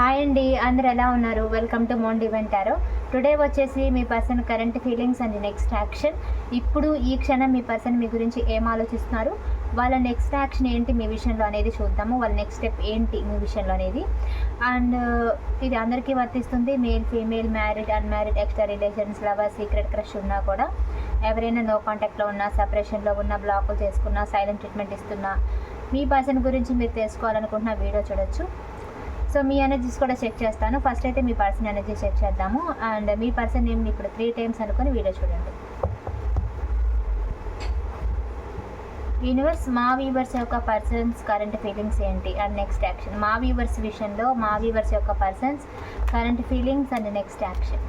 Hi అండి అందరు ఎలా ఉన్నారు? వెల్కమ్ టు మోన్ ఇవెంటారో టుడే వచ్చేసి మీ person current feelings and next action ఇప్పుడు ఈ క్షణం మీ పర్సన్ మీ గురించి ఏం ఆలోచిస్తున్నారు? వాళ్ళ నెక్స్ట్ యాక్షన్ ఏంటి మీ విషయంలో అనేది చూద్దాము. వాళ్ళ నెక్స్ట్ స్టెప్ ఏంటి మీ విషయంలో అనేది. అండ్ uh, ఇది అందరికీ వర్తిస్తుంది. Male female married unmarried extra relations lover secret crush ఉన్నా కూడా ఎవరైనా నో కాంటాక్ట్లో ఉన్నా సపరేషన్లో ఉన్న బ్లాకులు చేసుకున్నా సైలెంట్ ట్రీట్మెంట్ ఇస్తున్నా మీ పర్సన్ గురించి మీరు తెలుసుకోవాలనుకుంటున్న వీడియో చూడొచ్చు. సో మీ ఎనర్జీస్ కూడా చెక్ చేస్తాను. ఫస్ట్ అయితే మీ పర్సన్ ఎనర్జీ చెక్ చేద్దాము. అండ్ మీ పర్సన్ నేమ్ని ఇప్పుడు త్రీ టైమ్స్ అనుకొని వీడియో చూడండి. యూనివర్స్ మా వీవర్స్ యొక్క పర్సన్స్ కరెంట్ ఫీలింగ్స్ ఏంటి? అండ్ నెక్స్ట్ యాక్షన్ మా వీవర్స్ విషయంలో మా వీవర్స్ యొక్క persons current feelings and next action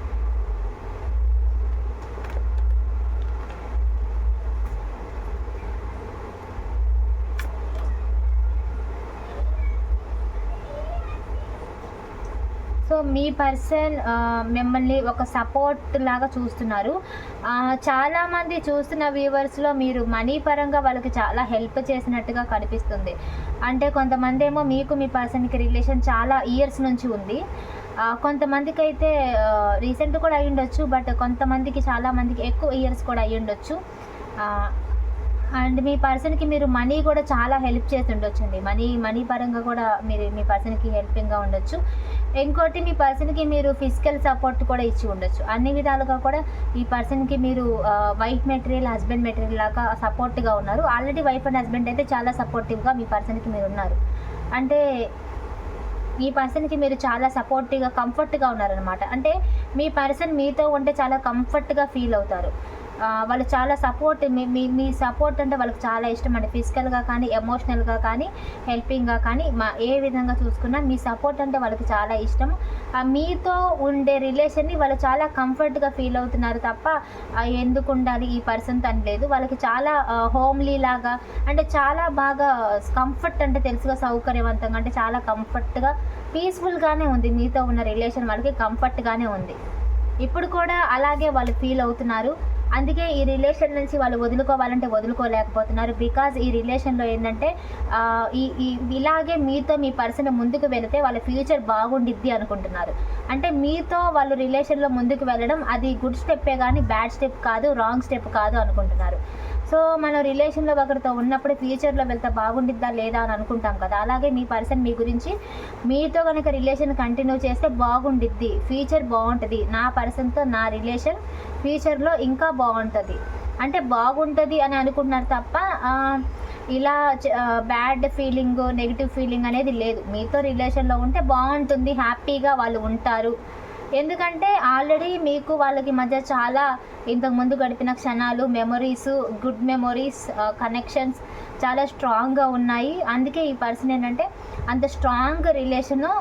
me person మిమ్మల్ని ఒక సపోర్ట్ లాగా చూస్తున్నారు. చాలామంది చూస్తున్న వ్యూవర్స్లో మీరు మనీ పరంగా వాళ్ళకి చాలా హెల్ప్ చేసినట్టుగా కనిపిస్తుంది. అంటే కొంతమంది ఏమో మీకు మీ పర్సన్కి రిలేషన్ చాలా ఇయర్స్ నుంచి ఉంది. కొంతమందికి అయితే రీసెంట్ కూడా అయ్యి ఉండొచ్చు బట్ కొంతమందికి చాలామందికి ఎక్కువ ఇయర్స్ కూడా అయ్యి ఉండొచ్చు. అండ్ మీ పర్సన్కి మీరు మనీ కూడా చాలా హెల్ప్ చేసి ఉండొచ్చు అండి మనీ మనీ పరంగా కూడా మీరు మీ పర్సన్కి హెల్పింగ్గా ఉండొచ్చు. ఇంకోటి మీ పర్సన్కి మీరు ఫిజికల్ సపోర్ట్ కూడా ఇచ్చి ఉండొచ్చు. అన్ని విధాలుగా కూడా ఈ పర్సన్కి మీరు వైఫ్ మెటీరియల్ హస్బెండ్ మెటీరియల్ లాగా సపోర్ట్గా ఉన్నారు. ఆల్రెడీ వైఫ్ అండ్ హస్బెండ్ అయితే చాలా సపోర్టివ్గా మీ పర్సన్కి మీరు ఉన్నారు. అంటే ఈ పర్సన్కి మీరు చాలా సపోర్టివ్గా కంఫర్ట్గా ఉన్నారనమాట అంటే మీ పర్సన్ మీతో ఉంటే చాలా కంఫర్ట్గా ఫీల్ అవుతారు. వాళ్ళు చాలా సపోర్ట్ మీ మీ మీ సపోర్ట్ అంటే వాళ్ళకి చాలా ఇష్టం అండి. ఫిజికల్గా కానీ ఎమోషనల్గా కానీ హెల్పింగ్గా కానీ మా ఏ విధంగా చూసుకున్నా మీ సపోర్ట్ అంటే వాళ్ళకి చాలా ఇష్టం. మీతో ఉండే రిలేషన్ని వాళ్ళు చాలా కంఫర్ట్గా ఫీల్ అవుతున్నారు తప్ప ఎందుకు ఉండాలి ఈ పర్సన్తో అని లేదు. వాళ్ళకి చాలా హోమ్లీ లాగా అంటే చాలా బాగా కంఫర్ట్ అంటే తెలుసుగా సౌకర్యవంతంగా అంటే చాలా కంఫర్ట్గా పీస్ఫుల్గానే ఉంది. మీతో ఉన్న రిలేషన్ వాళ్ళకి కంఫర్ట్గానే ఉంది. ఇప్పుడు కూడా అలాగే వాళ్ళు ఫీల్ అవుతున్నారు. అందుకే ఈ రిలేషన్ నుంచి వాళ్ళు వదులుకోవాలంటే వదులుకోలేకపోతున్నారు. బికాజ్ ఈ రిలేషన్లో ఏంటంటే ఈ ఇలాగే మీతో మీ పర్సన్ ముందుకు వెళితే వాళ్ళ ఫ్యూచర్ బాగుండిద్ది అనుకుంటున్నారు. అంటే మీతో వాళ్ళు రిలేషన్లో ముందుకు వెళ్ళడం అది గుడ్ స్టెప్పే కానీ బ్యాడ్ స్టెప్ కాదు రాంగ్ స్టెప్ కాదు అనుకుంటున్నారు. సో మనం రిలేషన్లో ఒకరితో ఉన్నప్పుడు ఫ్యూచర్లో వెళ్తే బాగుండిద్దా లేదా అని అనుకుంటాం కదా. అలాగే మీ పర్సన్ మీ గురించి మీతో కనుక రిలేషన్ కంటిన్యూ చేస్తే బాగుండిద్ది. ఫ్యూచర్ బాగుంటుంది. నా పర్సన్తో నా రిలేషన్ ఫ్యూచర్లో ఇంకా బాగుంటుంది. అంటే బాగుంటుంది అని అనుకుంటున్నారు తప్ప ఇలా బ్యాడ్ ఫీలింగ్ నెగిటివ్ ఫీలింగ్ అనేది లేదు. మీతో రిలేషన్లో ఉంటే బాగుంటుంది. హ్యాపీగా వాళ్ళు ఉంటారు. ఎందుకంటే ఆల్రెడీ మీకు వాళ్ళకి మధ్య చాలా ఇంతకుముందు గడిపిన క్షణాలు మెమొరీస్ గుడ్ మెమొరీస్ కనెక్షన్స్ చాలా స్ట్రాంగ్గా ఉన్నాయి. అందుకే ఈ పర్సన్ ఏంటంటే అంత స్ట్రాంగ్ రిలేషను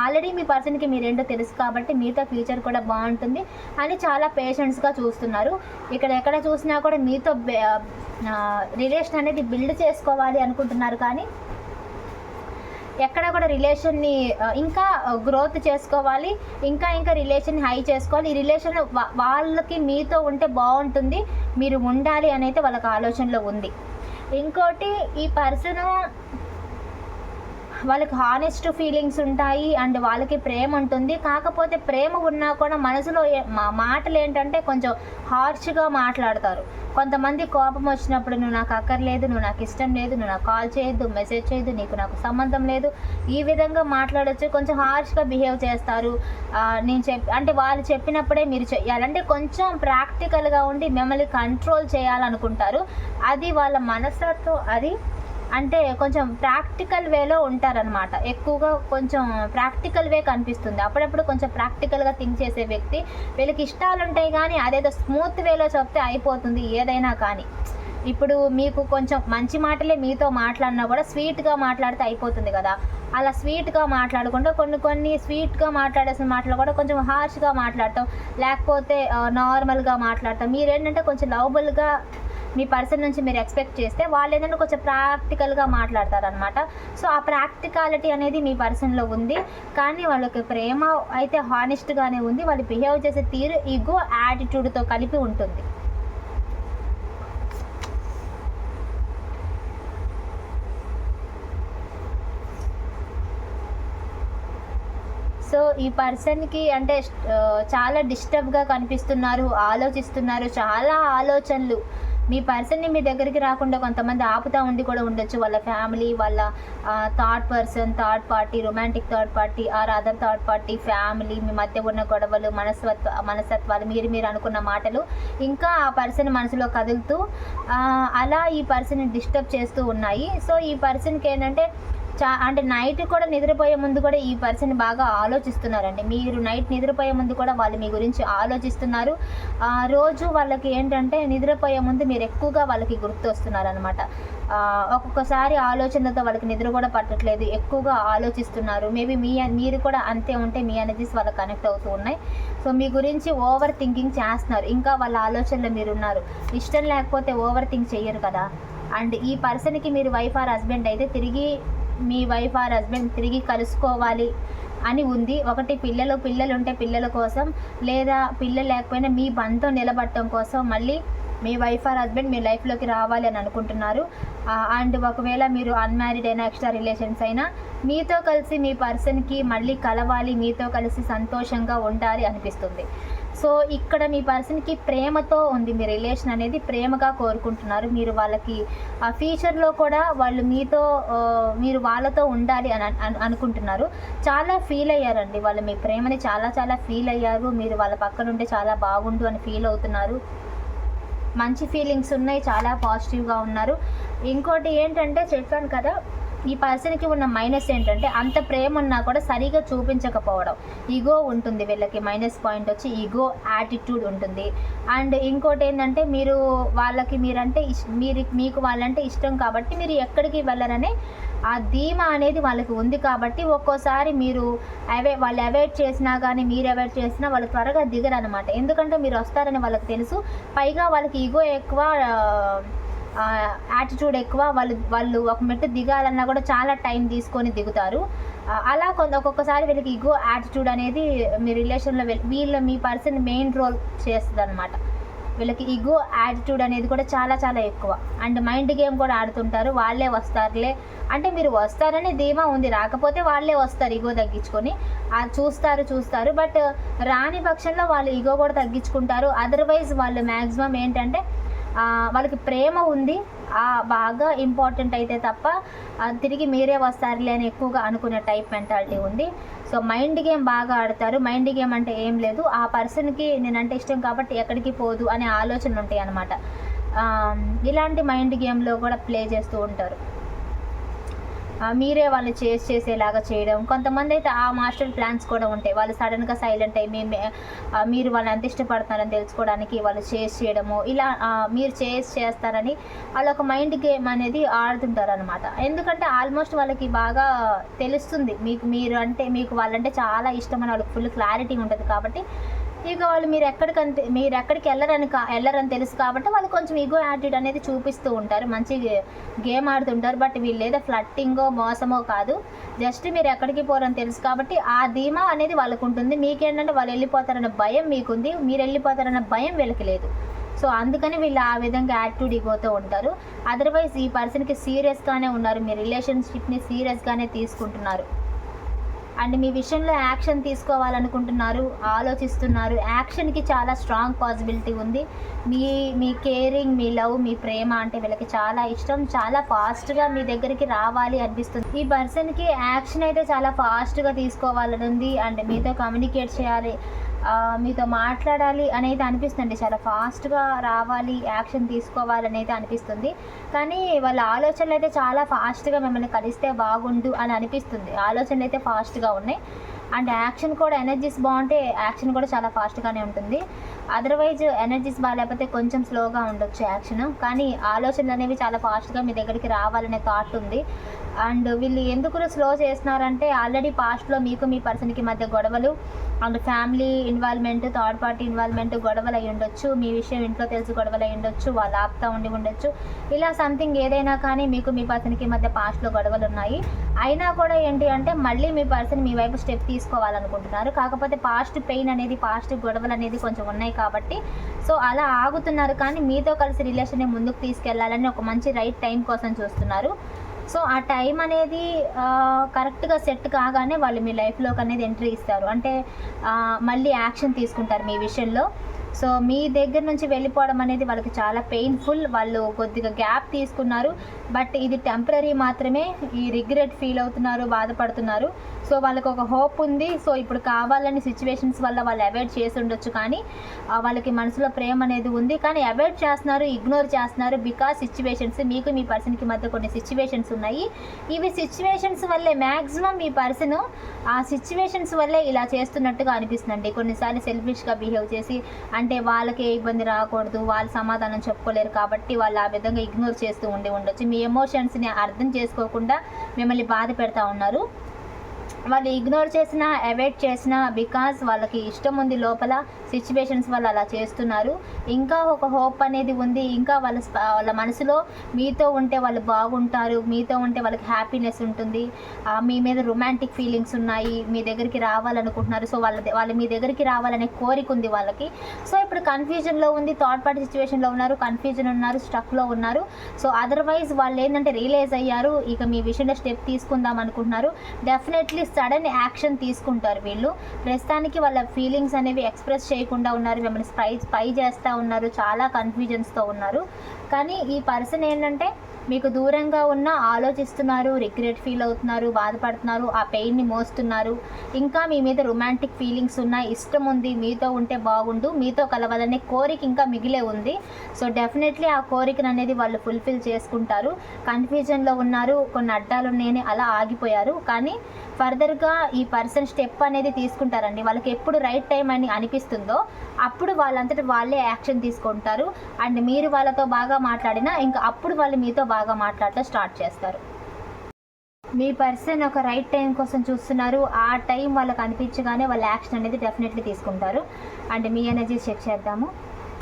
ఆల్రెడీ మీ పర్సన్కి మీరేంటో తెలుసు కాబట్టి మీతో ఫ్యూచర్ కూడా బాగుంటుంది అని చాలా పేషెంట్స్గా చూస్తున్నారు. ఇక్కడ ఎక్కడ చూసినా కూడా మీతో రిలేషన్ అనేది బిల్డ్ చేసుకోవాలి అనుకుంటున్నారు కానీ ఎక్కడ కూడా రిలేషన్ని ఇంకా గ్రోత్ చేసుకోవాలి ఇంకా ఇంకా రిలేషన్ హై చేసుకోవాలి. ఈ రిలేషన్ వాళ్ళకి మీతో ఉంటే బాగుంటుంది మీరు ఉండాలి అనేది వాళ్ళకి ఆలోచనలో ఉంది. ఇంకోటి ఈ పర్సన్ వాళ్ళకి హానెస్ట్ ఫీలింగ్స్ ఉంటాయి అండ్ వాళ్ళకి ప్రేమ ఉంటుంది. కాకపోతే ప్రేమ ఉన్నా కూడా మనసులో మా మాటలు ఏంటంటే కొంచెం హార్ష్గా మాట్లాడతారు. కొంతమంది కోపం వచ్చినప్పుడు నువ్వు నాకు అక్కర్లేదు నువ్వు నాకు ఇష్టం లేదు నువ్వు నాకు కాల్ చేయొద్దు మెసేజ్ చేయొద్దు నీకు నాకు సంబంధం లేదు. ఈ విధంగా మాట్లాడచ్చు. కొంచెం హార్ష్గా బిహేవ్ చేస్తారు. నేను చెప్ అంటే వాళ్ళు చెప్పినప్పుడే మీరు చేయాలంటే కొంచెం ప్రాక్టికల్గా ఉండి మిమ్మల్ని కంట్రోల్ చేయాలనుకుంటారు. అది వాళ్ళ మనస్తత్వం అది అంటే కొంచెం ప్రాక్టికల్ వేలో ఉంటారనమాట ఎక్కువగా కొంచెం ప్రాక్టికల్ వే కనిపిస్తుంది. అప్పుడప్పుడు కొంచెం ప్రాక్టికల్గా థింక్ చేసే వ్యక్తి వీళ్ళకి ఇష్టాలు ఉంటాయి కానీ అదేదో స్మూత్ వేలో చెప్తే అయిపోతుంది ఏదైనా కానీ. ఇప్పుడు మీకు కొంచెం మంచి మాటలే మీతో మాట్లాడినా కూడా స్వీట్గా మాట్లాడితే అయిపోతుంది కదా. అలా స్వీట్గా మాట్లాడకుండా కొన్ని కొన్ని స్వీట్గా మాట్లాడేసిన మాటలు కూడా కొంచెం హార్ష్గా మాట్లాడటం లేకపోతే నార్మల్గా మాట్లాడటం మీరేంటంటే కొంచెం లవబుల్గా మీ పర్సన్ నుంచి మీరు ఎక్స్పెక్ట్ చేస్తే వాళ్ళు ఏంటంటే కొంచెం ప్రాక్టికల్గా మాట్లాడతారనమాట సో ఆ ప్రాక్టికాలిటీ అనేది మీ పర్సన్లో ఉంది. కానీ వాళ్ళకి ప్రేమ అయితే హానెస్ట్గానే ఉంది. వాళ్ళు బిహేవ్ చేసే తీరు ఈగో యాటిట్యూడ్తో కలిపి ఉంటుంది. సో ఈ పర్సన్కి అంటే చాలా డిస్టర్బ్గా కనిపిస్తున్నారు ఆలోచిస్తున్నారు. చాలా ఆలోచనలు. మీ పర్సన్ని మీ దగ్గరికి రాకుండా కొంతమంది ఆపుతా ఉండి కూడా ఉండొచ్చు. వాళ్ళ ఫ్యామిలీ వాళ్ళ third person third party romantic third party or other third party family మీ మధ్య ఉన్న గొడవలు మనస్తత్వ మనస్తత్వాలు మీరు మీరు అనుకున్న మాటలు ఇంకా ఆ పర్సన్ మనసులో కదులుతూ అలా ఈ పర్సన్ డిస్టర్బ్ చేస్తూ ఉన్నాయి. సో ఈ పర్సన్కి ఏంటంటే చా అంటే నైట్ కూడా నిద్రపోయే ముందు కూడా ఈ పర్సన్ బాగా ఆలోచిస్తున్నారండి. మీరు నైట్ నిద్రపోయే ముందు కూడా వాళ్ళు మీ గురించి ఆలోచిస్తున్నారు. ఆ, రోజు వాళ్ళకి ఏంటంటే నిద్రపోయే ముందు మీరు ఎక్కువగా వాళ్ళకి గుర్తు వస్తున్నారనమాట ఒక్కొక్కసారి ఆలోచనతో వాళ్ళకి నిద్ర కూడా పట్టట్లేదు. ఎక్కువగా ఆలోచిస్తున్నారు. మేబీ మీ మీరు కూడా అంతే ఉంటే మీ ఎనర్జీస్ వాళ్ళకి కనెక్ట్ అవుతూ ఉన్నాయి. సో మీ గురించి ఓవర్ థింకింగ్ చేస్తున్నారు. ఇంకా వాళ్ళ ఆలోచనలో మీరు ఉన్నారు ఇష్టం లేకపోతే ఓవర్ థింక్ చేయరు కదా. అండ్ ఈ పర్సన్కి మీరు వైఫ్ ఆర్ హస్బెండ్ అయితే తిరిగి మీ వైఫ్ ఆర్ హస్బెండ్ తిరిగి కలుసుకోవాలి అని ఉంది. ఒకటి పిల్లలు పిల్లలు ఉంటే పిల్లల కోసం లేదా పిల్లలు లేకపోయినా మీ బంధం నిలబడటం కోసం మళ్ళీ మీ వైఫ్ ఆర్ హస్బెండ్ మీ లైఫ్లోకి రావాలి అని అనుకుంటున్నారు. అండ్ ఒకవేళ మీరు అన్మ్యారీడ్ అయినా ఎక్స్ట్రా రిలేషన్స్ అయినా మీతో కలిసి మీ పర్సన్కి మళ్ళీ కలవాలి మీతో కలిసి సంతోషంగా ఉండాలి అనిపిస్తుంది. సో ఇక్కడ మీ పర్సన్కి ప్రేమతో ఉంది మీ రిలేషన్ అనేది ప్రేమగా కోరుకుంటున్నారు. మీరు వాళ్ళకి ఆ ఫ్యూచర్లో కూడా వాళ్ళు మీతో మీరు వాళ్ళతో ఉండాలి అని అనుకుంటున్నారు. చాలా ఫీల్ అయ్యారండి. వాళ్ళు మీ ప్రేమని చాలా చాలా ఫీల్ అయ్యారు. మీరు వాళ్ళ పక్కన ఉంటే చాలా బాగుండు అని ఫీల్ అవుతున్నారు. మంచి ఫీలింగ్స్ ఉన్నాయి. చాలా పాజిటివ్గా ఉన్నారు. ఇంకోటి ఏంటంటే చెప్పాను కదా ఈ పర్సన్కి ఉన్న మైనస్ ఏంటంటే అంత ప్రేమ ఉన్నా కూడా సరిగా చూపించకపోవడం. ఈగో ఉంటుంది వీళ్ళకి మైనస్ పాయింట్ వచ్చి ఈగో యాటిట్యూడ్ ఉంటుంది. అండ్ ఇంకోటి ఏంటంటే మీరు వాళ్ళకి మీరంటే ఇష్ మీరు మీకు వాళ్ళంటే ఇష్టం కాబట్టి మీరు ఎక్కడికి వెళ్ళరనే ఆ ధీమా అనేది వాళ్ళకి ఉంది కాబట్టి ఒక్కోసారి మీరు అవే వాళ్ళు అవాయిడ్ చేసినా కానీ మీరు అవాయిడ్ చేసినా వాళ్ళు త్వరగా దిగరు అనమాట ఎందుకంటే మీరు వస్తారని వాళ్ళకి తెలుసు. పైగా వాళ్ళకి ఈగో ఎక్కువ యాటిట్యూడ్ ఎక్కువ వాళ్ళు వాళ్ళు ఒక మెట్టు దిగాలన్నా కూడా చాలా టైం తీసుకొని దిగుతారు. అలా కొంత ఒక్కొక్కసారి వీళ్ళకి ఇగో యాటిట్యూడ్ అనేది మీ రిలేషన్లో వీళ్ళు మీ పర్సన్ మెయిన్ రోల్ చేస్తుంది అనమాట వీళ్ళకి ఈగో యాటిట్యూడ్ అనేది కూడా చాలా చాలా ఎక్కువ. అండ్ మైండ్ గేమ్ కూడా ఆడుతుంటారు వాళ్ళే వస్తారులే. అంటే మీరు వస్తారని ధీమా ఉంది రాకపోతే వాళ్ళే వస్తారు ఈగో తగ్గించుకొని. చూస్తారు చూస్తారు. బట్ రాని పక్షంలో వాళ్ళు ఈగో కూడా తగ్గించుకుంటారు. అదర్వైజ్ వాళ్ళు మ్యాక్సిమం ఏంటంటే వాళ్ళకి ప్రేమ ఉంది. ఆ బాగా ఇంపార్టెంట్ అయితే తప్ప తిరిగి మీరే వస్తారులే అని ఎక్కువగా అనుకునే టైప్ మెంటాలిటీ ఉంది. సో మైండ్ గేమ్ బాగా ఆడతారు. మైండ్ గేమ్ అంటే ఏం లేదు. ఆ పర్సన్కి నేనంటే ఇష్టం కాబట్టి ఎక్కడికి పోదు అనే ఆలోచనలు ఉంటాయి అన్నమాట ఇలాంటి మైండ్ గేమ్లో కూడా ప్లే చేస్తూ ఉంటారు. మీరే వాళ్ళు చేసి చేసేలాగా చేయడం. కొంతమంది అయితే ఆ మాస్టర్ ప్లాన్స్ కూడా ఉంటాయి. వాళ్ళు సడన్గా సైలెంట్ అయ్యి మేము మీరు వాళ్ళు ఎంత ఇష్టపడుతున్నారని తెలుసుకోవడానికి వాళ్ళు చేసి చేయడము. ఇలా మీరు చేసి చేస్తారని వాళ్ళ ఒక మైండ్ గేమ్ అనేది ఆడుతుంటారు అనమాట ఎందుకంటే ఆల్మోస్ట్ వాళ్ళకి బాగా తెలుస్తుంది. మీకు మీరు అంటే మీకు వాళ్ళంటే చాలా ఇష్టం అని వాళ్ళకి ఫుల్ క్లారిటీ ఉంటుంది కాబట్టి ఇక వాళ్ళు మీరు ఎక్కడికంటే మీరు ఎక్కడికి వెళ్ళరని కా వెళ్ళరని తెలుసు కాబట్టి వాళ్ళు కొంచెం ఈగో యాటిట్యూడ్ అనేది చూపిస్తూ ఉంటారు. మంచి గేమ్ ఆడుతుంటారు. బట్ వీళ్ళు ఏదో ఫ్లట్టింగో మోసమో కాదు. జస్ట్ మీరు ఎక్కడికి పోరని తెలుసు కాబట్టి ఆ ధీమా అనేది వాళ్ళకు ఉంటుంది. మీకేంటంటే వాళ్ళు వెళ్ళిపోతారన్న భయం మీకుంది. మీరు వెళ్ళిపోతారన్న భయం వీళ్ళకి లేదు. సో అందుకని వీళ్ళు ఆ విధంగా యాటిట్యూడ్ ఈగోతో ఉంటారు. అదర్వైజ్ ఈ పర్సన్కి సీరియస్గానే ఉన్నారు. మీ రిలేషన్షిప్ని సీరియస్గానే తీసుకుంటున్నారు. అండ్ మీ విషయంలో యాక్షన్ తీసుకోవాలనుకుంటున్నారు ఆలోచిస్తున్నారు యాక్షన్కి చాలా స్ట్రాంగ్ పాసిబిలిటీ ఉంది. మీ మీ కేరింగ్ మీ లవ్ మీ ప్రేమ అంటే వీళ్ళకి చాలా ఇష్టం. చాలా ఫాస్ట్గా మీ దగ్గరికి రావాలి అనిపిస్తుంది. ఈ పర్సన్కి యాక్షన్ అయితే చాలా ఫాస్ట్గా తీసుకోవాలని ఉంది అండ్ మీతో కమ్యూనికేట్ చేయాలి. మీతో మాట్లాడాలి అనేది అనిపిస్తుంది చాలా ఫాస్ట్గా రావాలి యాక్షన్ తీసుకోవాలనేది అనిపిస్తుంది. కానీ వాళ్ళ ఆలోచనలు అయితే చాలా ఫాస్ట్గా మిమ్మల్ని కలిస్తే బాగుండు అని అనిపిస్తుంది. ఆలోచనలు అయితే ఫాస్ట్గా ఉన్నాయి. అండ్ యాక్షన్ కూడా ఎనర్జీస్ బాగుంటే యాక్షన్ కూడా చాలా ఫాస్ట్గానే ఉంటుంది. అదర్వైజ్ ఎనర్జీస్ బాగాలేకపోతే కొంచెం స్లోగా ఉండొచ్చు యాక్షన్. కానీ ఆలోచనలు అనేవి చాలా ఫాస్ట్గా మీ దగ్గరికి రావాలనే థాట్ ఉంది. అండ్ వీళ్ళు ఎందుకు స్లో చేస్తున్నారంటే ఆల్రెడీ పాస్ట్లో మీకు మీ పర్సన్కి మధ్య గొడవలు and family involvement third party involvement గొడవలు అయి ఉండొచ్చు. మీ విషయం ఇంట్లో తెలిసి గొడవలు అయి ఉండొచ్చు. వాళ్ళు ఆపుతా ఉండి ఉండొచ్చు. ఇలా సంథింగ్ ఏదైనా కానీ మీకు మీ పర్సన్కి మధ్య పాస్ట్లో గొడవలు ఉన్నాయి. అయినా కూడా ఏంటి అంటే మళ్ళీ మీ పర్సన్ మీ వైపు స్టెప్ తీసుకోవాలనుకుంటున్నారు. కాకపోతే పాస్ట్ పెయిన్ అనేది పాస్ట్ గొడవలు అనేది కొంచెం ఉన్నాయి కాబట్టి. సో అలా ఆగుతున్నారు కానీ మీతో కలిసి రిలేషన్ని ముందుకు తీసుకెళ్ళాలని ఒక మంచి రైట్ టైం కోసం చూస్తున్నారు. సో ఆ టైం అనేది కరెక్ట్గా సెట్ కాగానే వాళ్ళు మీ లైఫ్లోకి అనేది ఎంట్రీ ఇస్తారు. అంటే మళ్ళీ యాక్షన్ తీసుకుంటారు మీ విషయంలో. సో మీ దగ్గర నుంచి వెళ్ళిపోవడం అనేది వాళ్ళకి చాలా పెయిన్ఫుల్. వాళ్ళు కొద్దిగా గ్యాప్ తీసుకున్నారు. బట్ ఇది టెంపరీ మాత్రమే ఈ రిగ్రెట్ ఫీల్ అవుతున్నారు బాధపడుతున్నారు. సో వాళ్ళకి ఒక హోప్ ఉంది. సో ఇప్పుడు కావాలని సిచ్యువేషన్స్ వల్ల వాళ్ళు అవాయిడ్ చేసి ఉండొచ్చు కానీ వాళ్ళకి మనసులో ప్రేమ అనేది ఉంది. కానీ అవాయిడ్ చేస్తున్నారు ఇగ్నోర్ చేస్తున్నారు బికాస్ సిచ్యువేషన్స్ మీకు మీ పర్సన్కి మధ్య కొన్ని సిచ్యువేషన్స్ ఉన్నాయి. ఇవి సిచ్యువేషన్స్ వల్లే మ్యాక్సిమం మీ పర్సన్ ఆ సిచ్యువేషన్స్ వల్లే ఇలా చేస్తున్నట్టుగా అనిపిస్తుందండి. కొన్నిసార్లు సెల్ఫిష్గా బిహేవ్ చేసి అంటే వాళ్ళకి ఏ ఇబ్బంది రాకూడదు వాళ్ళు సమాధానం చెప్పుకోలేరు కాబట్టి వాళ్ళు ఆ విధంగా ఇగ్నోర్ చేస్తూ ఉండి ఉండొచ్చు. మీ ఎమోషన్స్ని అర్థం చేసుకోకుండా మిమ్మల్ని బాధ పెడతా ఉన్నారు. వాళ్ళు ఇగ్నోర్ చేసినా అవాయిడ్ చేసినా బికాస్ వాళ్ళకి ఇష్టం ఉంది లోపల సిచ్యువేషన్స్ వాళ్ళు అలా చేస్తున్నారు. ఇంకా ఒక హోప్ అనేది ఉంది. ఇంకా వాళ్ళ వాళ్ళ మనసులో మీతో ఉంటే వాళ్ళు బాగుంటారు. మీతో ఉంటే వాళ్ళకి హ్యాపీనెస్ ఉంటుంది. మీ మీద రొమాంటిక్ ఫీలింగ్స్ ఉన్నాయి. మీ దగ్గరికి రావాలనుకుంటున్నారు. సో వాళ్ళ వాళ్ళ మీ దగ్గరికి రావాలనే కోరిక ఉంది వాళ్ళకి. సో ఇప్పుడు కన్ఫ్యూజన్లో ఉంది. థర్డ్ పార్టీ సిచ్యువేషన్లో ఉన్నారు. కన్ఫ్యూజన్ ఉన్నారు. స్ట్రక్లో ఉన్నారు. సో అదర్వైజ్ వాళ్ళు ఏంటంటే రియలైజ్ అయ్యారు. ఇక మీ విషయంలో స్టెప్ తీసుకుందాం అనుకుంటున్నారు. డెఫినెట్లీ సడన్ యాక్షన్ తీసుకుంటారు వీళ్ళు. ప్రస్తుతానికి వాళ్ళ ఫీలింగ్స్ అనేవి ఎక్స్ప్రెస్ చేయకుండా ఉన్నారు. మిమ్మల్ని స్పై స్పై చేస్తూ ఉన్నారు. చాలా కన్ఫ్యూజన్స్తో ఉన్నారు. కానీ ఈ పర్సన్ ఏంటంటే మీకు దూరంగా ఉన్న ఆలోచిస్తున్నారు రిగ్రెట్ ఫీల్ అవుతున్నారు బాధపడుతున్నారు ఆ పెయిన్ని మోస్తున్నారు. ఇంకా మీ మీద రొమాంటిక్ ఫీలింగ్స్ ఉన్నాయి ఇష్టం ఉంది మీతో ఉంటే బాగుండు మీతో కలవాలనే కోరిక ఇంకా మిగిలే ఉంది. సో డెఫినెట్లీ ఆ కోరికను అనేది వాళ్ళు ఫుల్ఫిల్ చేసుకుంటారు. కన్ఫ్యూజన్లో ఉన్నారు కొన్ని అడ్డాలు ఉన్నాయని అలా ఆగిపోయారు. కానీ ఫర్దర్గా ఈ పర్సన్ స్టెప్ అనేది తీసుకుంటారండి. వాళ్ళకి ఎప్పుడు రైట్ టైం అని అనిపిస్తుందో అప్పుడు వాళ్ళంతటి వాళ్ళే యాక్షన్ తీసుకుంటారు. అండ్ మీరు వాళ్ళతో బాగా మాట్లాడినా ఇంకా అప్పుడు వాళ్ళు మీతో బాగా మాట్లాడటం స్టార్ట్ చేస్తారు. మీ పర్సన్ ఒక రైట్ టైం కోసం చూస్తున్నారు. ఆ టైం వాళ్ళకి అనిపించగానే వాళ్ళ యాక్షన్ అనేది డెఫినెట్లీ తీసుకుంటారు. అండ్ మీ ఎనర్జీ చెక్ చేద్దాము.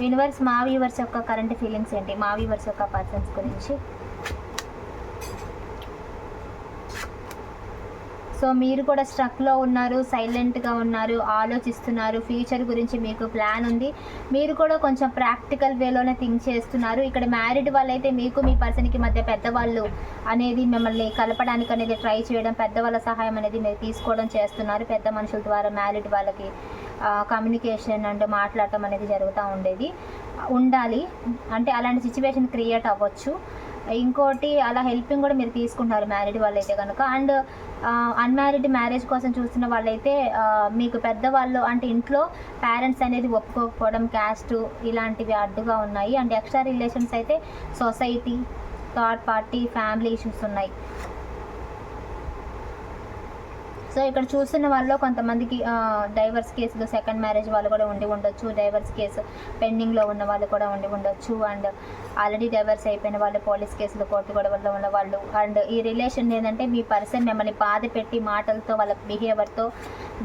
యూనివర్స్ మా వ్యూవర్స్ యొక్క కరెంట్ ఫీలింగ్స్ ఏంటి? మా వ్యూవర్స్ యొక్క పర్సన్స్ గురించి. సో మీరు కూడా స్ట్రక్లో ఉన్నారు సైలెంట్గా ఉన్నారు ఆలోచిస్తున్నారు ఫ్యూచర్ గురించి మీకు ప్లాన్ ఉంది. మీరు కూడా కొంచెం ప్రాక్టికల్ వేలోనే థింక్ చేస్తున్నారు. ఇక్కడ మ్యారీడ్ వాళ్ళైతే మీకు మీ పర్సన్కి మధ్య పెద్దవాళ్ళు అనేది మిమ్మల్ని కలపడానికి అనేది ట్రై చేయడం పెద్దవాళ్ళ సహాయం అనేది మీరు తీసుకోవడం చేస్తున్నారు. పెద్ద మనుషుల ద్వారా మ్యారీడ్ వాళ్ళకి కమ్యూనికేషన్ అండ్ మాట్లాడటం అనేది జరుగుతూ ఉండేది. ఉండాలి. అంటే అలాంటి సిచ్యువేషన్ క్రియేట్ అవ్వచ్చు. ఇంకోటి అలా హెల్పింగ్ కూడా మీరు తీసుకుంటారు మ్యారీడ్ వాళ్ళైతే కనుక. అండ్ అన్మ్యారీడ్ మ్యారేజ్ కోసం చూస్తున్న వాళ్ళైతే మీకు పెద్దవాళ్ళు అంటే ఇంట్లో పేరెంట్స్ అనేది ఒప్పుకోకపోవడం క్యాస్ట్ ఇలాంటివి అడ్డుగా ఉన్నాయి. అండ్ ఎక్స్ట్రా రిలేషన్స్ అయితే society third party family issues ఉన్నాయి. సో ఇక్కడ చూస్తున్న వాళ్ళలో కొంతమందికి డైవర్స్ కేసులు సెకండ్ మ్యారేజ్ వాళ్ళు కూడా ఉండి ఉండొచ్చు. డైవర్స్ కేసు పెండింగ్లో ఉన్న వాళ్ళు కూడా ఉండి ఉండొచ్చు. అండ్ ఆల్రెడీ డైవర్స్ అయిపోయిన వాళ్ళు పోలీస్ కేసులు కోర్టు గొడవల్లో ఉన్న వాళ్ళు. అండ్ ఈ రిలేషన్ ఏంటంటే మీ పర్సన్ మిమ్మల్ని బాధ పెట్టి మాటలతో వాళ్ళ బిహేవియర్తో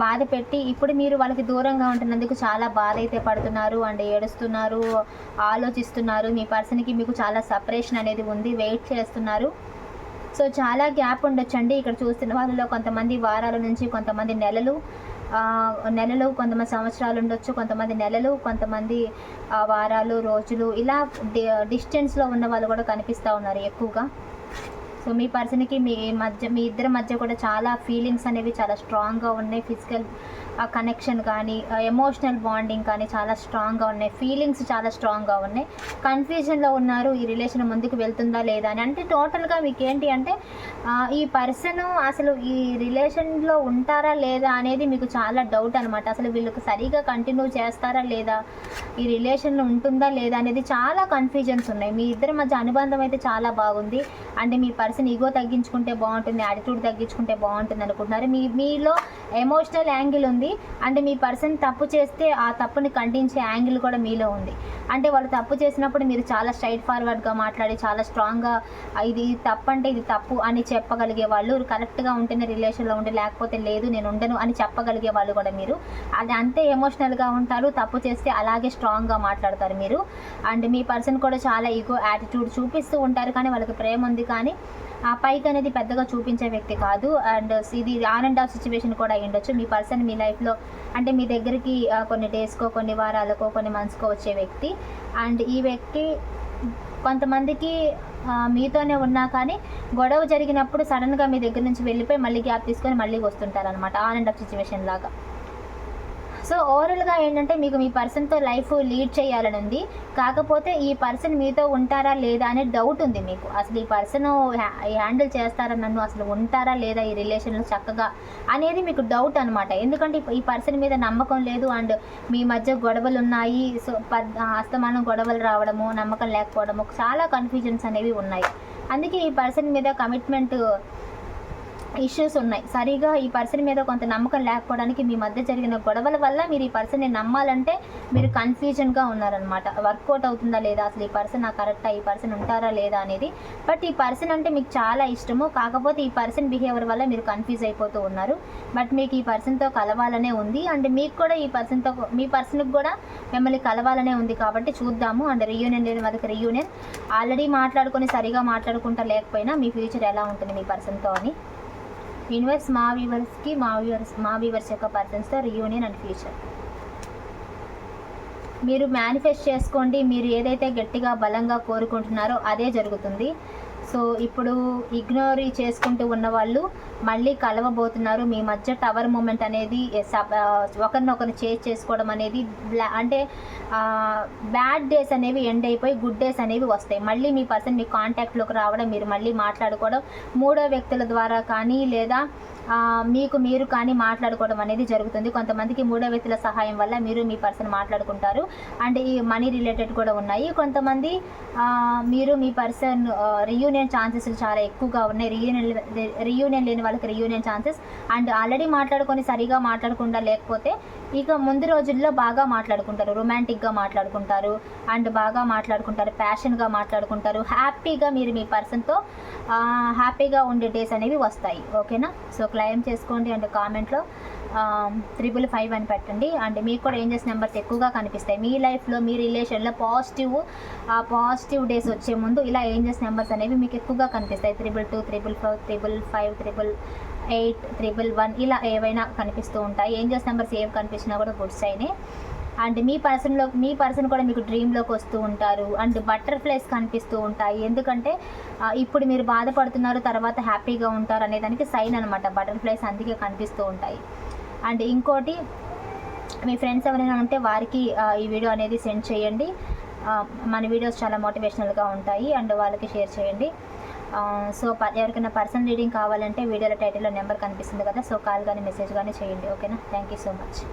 బాధ పెట్టి ఇప్పుడు మీరు వాళ్ళకి దూరంగా ఉంటున్నందుకు చాలా బాధ అయితే పడుతున్నారు. అండ్ ఏడుస్తున్నారు ఆలోచిస్తున్నారు. మీ పర్సన్కి మీకు చాలా సపరేషన్ అనేది ఉంది. వెయిట్ చేస్తున్నారు. సో చాలా గ్యాప్ ఉండొచ్చండి ఇక్కడ చూస్తున్న వాళ్ళలో కొంతమంది వారాల నుంచి కొంతమంది నెలలు నెలలు కొంతమంది సంవత్సరాలు ఉండొచ్చు కొంతమంది నెలలు కొంతమంది వారాలు రోజులు ఇలా డిస్టెన్స్లో ఉన్న వాళ్ళు కూడా కనిపిస్తూ ఉన్నారు ఎక్కువగా. సో మీ పర్సన్కి మీ మధ్య మీ ఇద్దరి మధ్య కూడా చాలా ఫీలింగ్స్ అనేవి చాలా స్ట్రాంగ్గా ఉన్నాయి ఫిజికల్ ఆ కనెక్షన్ కానీ ఎమోషనల్ బాండింగ్ కానీ చాలా స్ట్రాంగ్గా ఉన్నాయి. ఫీలింగ్స్ చాలా స్ట్రాంగ్గా ఉన్నాయి. కన్ఫ్యూజన్లో ఉన్నారు. ఈ రిలేషన్ ముందుకు వెళ్తుందా లేదా అని. అంటే టోటల్గా మీకు ఏంటి అంటే ఈ పర్సన్ అసలు ఈ రిలేషన్లో ఉంటారా లేదా అనేది మీకు చాలా డౌట్ అనమాట అసలు వీళ్ళకి సరిగా కంటిన్యూ చేస్తారా లేదా? ఈ రిలేషన్లో ఉంటుందా లేదా అనేది చాలా కన్ఫ్యూజన్స్ ఉన్నాయి. మీ ఇద్దరి మధ్య అనుబంధం అయితే చాలా బాగుంది. అంటే మీ పర్సన్ ఈగో తగ్గించుకుంటే బాగుంటుంది యాటిట్యూడ్ తగ్గించుకుంటే బాగుంటుంది అనుకుంటున్నారు. మీ మీలో ఎమోషనల్ యాంగిల్ ఉంది. అంటే మీ పర్సన్ తప్పు చేస్తే ఆ తప్పుని ఖండించే యాంగిల్ కూడా మీలో ఉంది. అంటే వాళ్ళు తప్పు చేసినప్పుడు మీరు చాలా స్ట్రైట్ ఫార్వర్డ్గా మాట్లాడి చాలా స్ట్రాంగ్గా ఇది తప్పు అంటే ఇది తప్పు అని చెప్పగలిగే వాళ్ళు కరెక్ట్గా ఉంటేనే రిలేషన్లో ఉండి లేకపోతే లేదు నేను ఉండను అని చెప్పగలిగే వాళ్ళు కూడా మీరు. అది అంతే ఎమోషనల్గా ఉంటారు తప్పు చేస్తే అలాగే స్ట్రాంగ్గా మాట్లాడతారు మీరు. అండ్ మీ పర్సన్ కూడా చాలా ఈగో యాటిట్యూడ్ చూపిస్తూ ఉంటారు కానీ వాళ్ళకి ప్రేమ ఉంది కానీ ఆ పైకి అనేది పెద్దగా చూపించే వ్యక్తి కాదు. అండ్ ఇది ఆన్ అండ్ ఆఫ్ సిచ్యువేషన్ కూడా అయ్యుండొచ్చు మీ పర్సన్ మీ లైఫ్లో అంటే మీ దగ్గరికి కొన్ని డేస్కో కొన్ని వారాలకో కొన్ని మంత్స్కో వచ్చే వ్యక్తి. అండ్ ఈ వ్యక్తి కొంతమందికి మీతోనే ఉన్నా కానీ గొడవ జరిగినప్పుడు సడన్గా మీ దగ్గర నుంచి వెళ్ళిపోయి మళ్ళీ గ్యాప్ తీసుకొని మళ్ళీ వస్తుంటారనమాట ఆన్ అండ్ ఆఫ్ సిచ్యువేషన్ లాగా. సో ఓవరాల్గా ఏంటంటే మీకు మీ పర్సన్తో లైఫ్ లీడ్ చేయాలని ఉంది. కాకపోతే ఈ పర్సన్ మీతో ఉంటారా లేదా అనే డౌట్ ఉంది మీకు. అసలు ఈ పర్సన్ హ్యాండిల్ చేస్తారా నన్ను? అసలు ఉంటారా లేదా ఈ రిలేషన్లో చక్కగా అనేది మీకు డౌట్ అనమాట ఎందుకంటే ఈ- పర్సన్ మీద నమ్మకం లేదు అండ్ మీ మధ్య గొడవలు ఉన్నాయి. సో అస్తమానం గొడవలు రావడము నమ్మకం లేకపోవడము చాలా కన్ఫ్యూజన్స్ అనేవి ఉన్నాయి. అందుకే ఈ పర్సన్ మీద కమిట్మెంట్ ఇష్యూస్ ఉన్నాయి. సరిగా ఈ పర్సన్ మీద కొంత నమ్మకం లేకపోవడానికి మీ మధ్య జరిగిన గొడవల వల్ల మీరు ఈ పర్సన్ని నమ్మాలంటే మీరు కన్ఫ్యూజన్గా ఉన్నారనమాట వర్కౌట్ అవుతుందా లేదా? అసలు ఈ పర్సన్ నా కరెక్టా ఈ పర్సన్ ఉంటారా లేదా అనేది. బట్ ఈ పర్సన్ అంటే మీకు చాలా ఇష్టము. కాకపోతే ఈ పర్సన్ బిహేవియర్ వల్ల మీరు కన్ఫ్యూజ్ అయిపోతూ ఉన్నారు. బట్ మీకు ఈ పర్సన్తో కలవాలనే ఉంది. అండ్ మీకు కూడా ఈ పర్సన్తో మీ పర్సన్కి కూడా మిమ్మల్ని కలవాలనే ఉంది కాబట్టి చూద్దాము. అండ్ రీయూనియన్ లేని వాళ్ళకి రీయూనియన్ ఆల్రెడీ మాట్లాడుకొని సరిగా మాట్లాడుకుంటా లేకపోయినా మీ ఫ్యూచర్ ఎలా ఉంటుంది మీ పర్సన్తో అని. యూనివర్స్ మా వ్యూవర్స్కి మా వ్యూవర్స్ మా వ్యూవర్స్ యొక్క పర్సన్స్తో రీయూనియన్ అండ్ ఫ్యూచర్ మీరు మేనిఫెస్ట్ చేసుకోండి మీరు ఏదైతే గట్టిగా బలంగా కోరుకుంటున్నారో అదే జరుగుతుంది. సో ఇప్పుడు ఇగ్నోర్ చేసుకుంటూ ఉన్న వాళ్ళు మళ్ళీ కలవబోతున్నారు. మీ మధ్య టవర్ మూమెంట్ అనేది సబ్- ఒకరినొకరు చేజ్ చేసుకోవడం అనేది బ్లా- అంటే బ్యాడ్ డేస్ అనేవి ఎండ్ అయిపోయి గుడ్ డేస్ అనేవి వస్తాయి. మళ్ళీ మీ పర్సన్ మీ కాంటాక్ట్లోకి రావడం మీరు మళ్ళీ మాట్లాడుకోవడం మూడో వ్యక్తుల ద్వారా కానీ లేదా మీకు మీరు కానీ మాట్లాడుకోవడం అనేది జరుగుతుంది. కొంతమందికి మూడో వ్యక్తుల సహాయం వల్ల మీరు మీ పర్సన్ మాట్లాడుకుంటారు. అండ్ ఈ మనీ రిలేటెడ్ కూడా ఉన్నాయి. కొంతమంది మీరు మీ పర్సన్ రియూనియన్ ఛాన్సెస్ చాలా ఎక్కువగా ఉన్నాయి. రియూనియన్ రియూనియన్ లేని వాళ్ళకి రియూనియన్ ఛాన్సెస్ అండ్ ఆల్రెడీ మాట్లాడుకొని సరిగా మాట్లాడకుండా లేకపోతే ఇక ముందు రోజుల్లో బాగా మాట్లాడుకుంటారు. రొమాంటిక్గా మాట్లాడుకుంటారు. అండ్ బాగా మాట్లాడుకుంటారు. ప్యాషన్గా మాట్లాడుకుంటారు. హ్యాపీగా మీరు మీ పర్సన్తో హ్యాపీగా ఉండే డేస్ అనేవి వస్తాయి. ఓకేనా సో క్లెయిమ్ చేసుకోండి అండ్ కామెంట్లో త్రిబుల్ ఫైవ్ అని పెట్టండి. అండ్ మీకు కూడా ఏంజెస్ నెంబర్స్ ఎక్కువగా కనిపిస్తాయి. మీ లైఫ్లో మీ రిలేషన్లో పాజిటివ్ ఆ పాజిటివ్ డేస్ వచ్చే ముందు ఇలా ఏంజెస్ నెంబర్స్ అనేవి మీకు ఎక్కువగా కనిపిస్తాయి. Triple two triple four triple five triple eight triple one ఇలా ఏవైనా కనిపిస్తూ ఉంటాయి. ఏంజెస్ నెంబర్స్ ఏవి కనిపించినా కూడా గుడ్ సైనే. అండ్ మీ పర్సన్లో మీ పర్సన్ కూడా మీకు డ్రీమ్లోకి వస్తూ ఉంటారు. అండ్ బటర్ఫ్లైస్ కనిపిస్తూ ఉంటాయి. ఎందుకంటే ఇప్పుడు మీరు బాధపడుతున్నారు తర్వాత హ్యాపీగా ఉంటారు అనే దానికి సైన్ అనమాట బటర్ఫ్లైస్ అందుకే కనిపిస్తూ ఉంటాయి. అండ్ ఇంకోటి మీ ఫ్రెండ్స్ ఎవరైనా ఉంటే వారికి ఈ వీడియో అనేది సెండ్ చేయండి. మన వీడియోస్ చాలా మోటివేషనల్గా ఉంటాయి. అండ్ వాళ్ళకి షేర్ చేయండి. సో ప- ఎవరికైనా పర్సనల్ రీడింగ్ కావాలంటే వీడియోలో టైటిల్లో నెంబర్ కనిపిస్తుంది కదా సో కాల్ కానీ మెసేజ్ కానీ చేయండి. ఓకేనా థ్యాంక్ యూ సో మచ్